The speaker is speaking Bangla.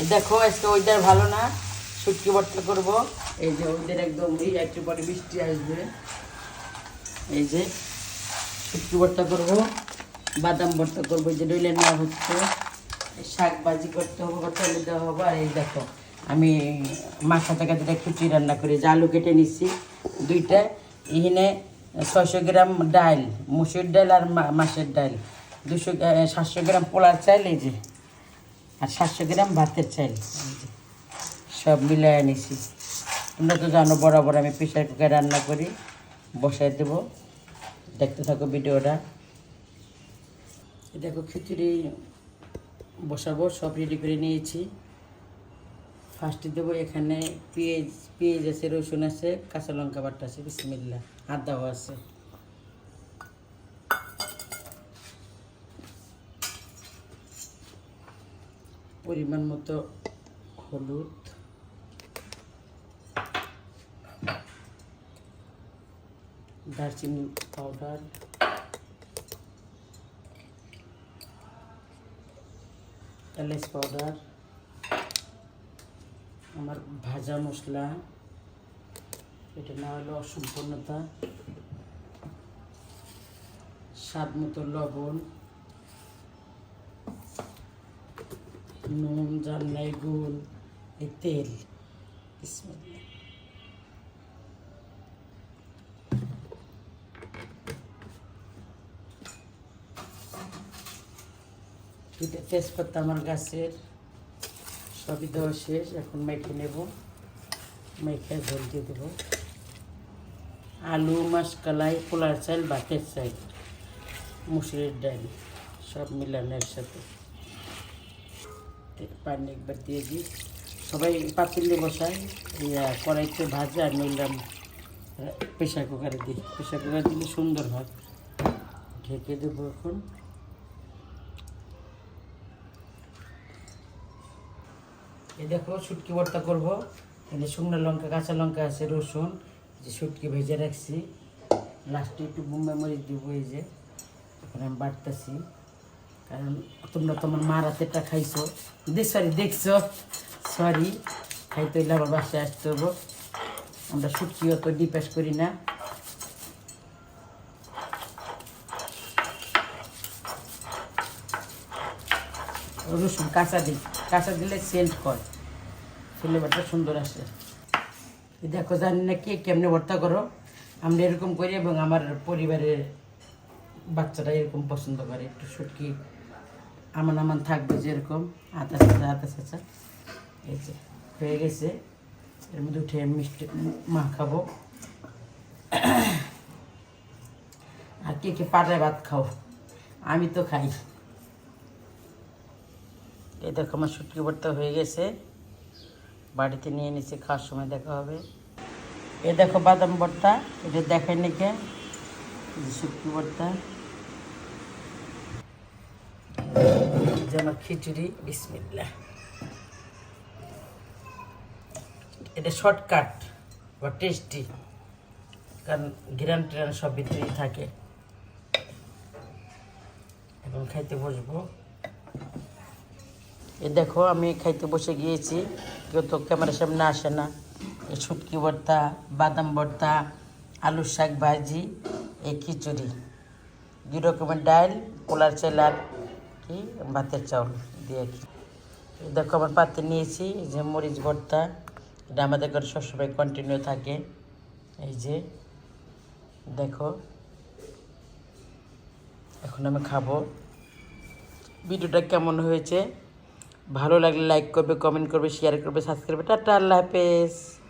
এই দেখো, আজকে ওইটার ভালো না। শুটকি ভর্তা করব। এই যে ওইটার একদম এই একটু পরে বৃষ্টি আসবে। এই যে শুটকি ভর্তা করব, বাদাম ভর্তা করব যে ডইলে নেওয়া হচ্ছে। শাক ভাজি করতে হবে তেলে দেওয়া হবে। আর এই দেখো, আমি মাখা টাকা দুটা খিচুড়ি রান্না করি। যে আলু কেটে নিচ্ছি দুইটা। এখানে ছয়শো গ্রাম ডাল, মুসুর ডাল আর মাছের ডাল। দুশো সাতশো গ্রাম পোলার চাল, এই যে। আর সাতশো গ্রাম ভাতের চাল। সব মিলাই নিছি। তোমরা তো জানো, বরাবর আমি প্রেশার কুকার রান্না করি বসাই দেব। দেখতে থাকো ভিডিওটা। দেখো খিচুড়ি বসাবো, সব রেডি করে নিয়েছি। ফার্স্টে দেবো এখানে পেঁয়াজ পেঁয়াজ আছে, রসুন আছে, কাঁচা লঙ্কা বাটা আছে বিসমিল্লা আদাও আছে। পরিমাণ মতো হলুদ। দারচিনি পাউডার। এলাচ পাউডার। আমার ভাজা মশলা। এটা না হলো অসম্পূর্ণতা। স্বাদ মতো লবণ। নুন জানলাই গুণ এই তেল। দুটো তেজপাতা আমার গাছের, সবই দেওয়া শেষ, এখন মেখে নেব। মেখে ঝোল দিয়ে দেবো। আলু, মাসকালাই, পোলার চাল বাতের চাল, মুসুরির ডাল, সব মিলানোর সাথে তে- পানি একবার দিয়ে দিই সবাই পাতিলে বসায়, ইয়া কড়াইতে ভাজে আর নিলাম প্রেশার কুকারে দিই। প্রেশার কুকারে দিলে সুন্দর হয়। ঢেকে দেবো এখন। এই দেখো, শুটকি ভর্তা করব। এখানে শুকনো লঙ্কা, কাঁচা লঙ্কা আছে, রসুন যে শুটকি ভেজে রাখছি। লাস্টে একটু বোম্বে মরিচ দিব, এই যে। এখন আমি বাড়তেছি। কারণ তোমরা তোমার মার হাতেরটা খাইছো। সরি দেখছ? সরি খাইতে হইলে আবার বাসায় আসতে হব আমরা শুটকি অত ডিপাস করি না। রসুন কাঁচা দিই কাঁচা দিলে সেন্ট হয়। ফ্লেভারটা সুন্দর আসে। দেখো, জানি না কে কেমনে ভর্তা করো। আমরা এরকম করি এবং আমার পরিবারের বাচ্চারা এরকম পছন্দ করে। একটু শুটকি আমান আমান থাকবে যেরকম, আতা সাঁচা আতা সাঁচা এই যে, হয়ে গেছে। এর মধ্যে উঠে মিষ্টি মা খাব আর কে কে পাটায় ভাত খাও? আমি তো খাই। এই দেখো, আমার শুটকি ভর্তা হয়ে গেছে। বাড়িতে নিয়ে নিচ্ছে খাওয়ার সময় দেখা হবে। এ দেখো বাদাম ভর্তা, এটা দেখাই নাকি? শুটকি ভর্তা এই যে আমার খিচুড়ি বিসমিল্লা এটা শর্টকাট বা টেস্টি কারণ ঘিরান টিরান সব ভিতরেই থাকে। এখন খাইতে বসবো। এ দেখো, আমি খাইতে বসে গিয়েছি। কেউ তো ক্যামেরার সামনে আসে না। এই শুটকি ভর্তা, বাদাম ভর্তা, আলুর শাক ভাজি, এই খিচুড়ি। দুই রকমের ডাল, পোলার চাল আর কি? ভাতের চাউল দিয়ে কি? দেখো, আমার পাতে নিয়েছি যে মরিচ ভর্তা। এটা আমাদের ঘরে সবসময় কন্টিনিউ থাকে। এই যে, দেখো। এখন আমি খাব। ভিডিওটা কেমন হয়েছে? ভালো লাগলে লাইক করবে কমেন্ট করবে শেয়ার করবে সাবস্ক্রাইব করবে। টাটা, আল্লাহ হাফেজ।